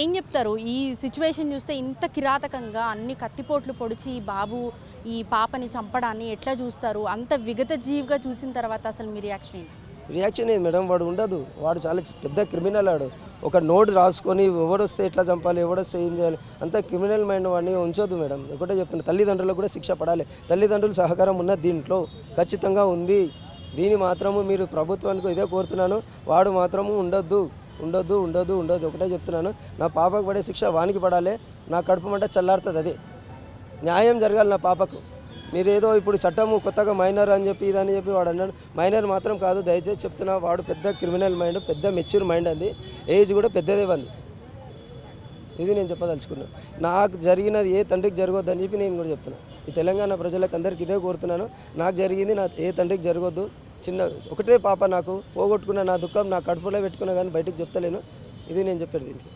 ఏం చెప్తారు? ఈ సిచ్యువేషన్ చూస్తే ఇంత కిరాతకంగా అన్ని కత్తిపోట్లు పొడిచి బాబు ఈ పాపని చంపడాన్ని ఎట్లా చూస్తారు? అంత విగత జీవిగా చూసిన తర్వాత అసలు మీ రియాక్షన్ ఏంటి? రియాక్షన్ ఏంది మేడం? వాడు ఉండదు. వాడు చాలా పెద్ద క్రిమినల్ వాడు ఒక నోట్ రాసుకొని ఎవడొస్తే ఎట్లా చంపాలి ఎవడొస్తే ఏం చేయాలి అంత క్రిమినల్ మైండ్ వాడిని ఉంచొద్దు మేడం. ఒకటే చెప్తున్నా తల్లిదండ్రులకు కూడా శిక్ష పడాలి. తల్లిదండ్రుల సహకారం ఉన్నది దీంట్లో ఖచ్చితంగా ఉంది. దీని మాత్రము మీరు ప్రభుత్వానికి ఇదే కోరుతున్నాను. వాడు మాత్రము ఉండొద్దు. ఉండొద్దు ఉండొద్దు ఉండొద్దు. ఒకటే చెప్తున్నాను. నా పాపకు పడే శిక్ష వానికి పడాలి. నా కడుపు మంట చల్లారుతుంది అది. న్యాయం జరగాలి నా పాపకు. మీరేదో ఇప్పుడు చట్టము కొత్తగా మైనర్ అని చెప్పి ఇదని చెప్పి వాడు అన్నాడు. మైనర్ మాత్రం కాదు దయచేసి చెప్తున్నా వాడు పెద్ద క్రిమినల్ మైండ్ పెద్ద మెచ్యూర్ మైండ్ అంది. ఏజ్ కూడా పెద్దదే ఉంది ఇది నేను చెప్పదలుచుకున్నాను నాకు జరిగినది ఏ తండ్రికి జరగొద్దని చెప్పి నేను కూడా చెప్తున్నాను ఈ తెలంగాణ ప్రజలకు అందరికీ ఇదే కోరుతున్నాను. నాకు జరిగింది నా ఏ తండ్రికి జరగొద్దు. చిన్న ఒకటే పాప నాకు పోగొట్టుకున్న నా దుఃఖం నా కడుపులో పెట్టుకున్నా కానీ బయటకు చెప్తలేను. ఇది నేను చెప్పేది దీనికి.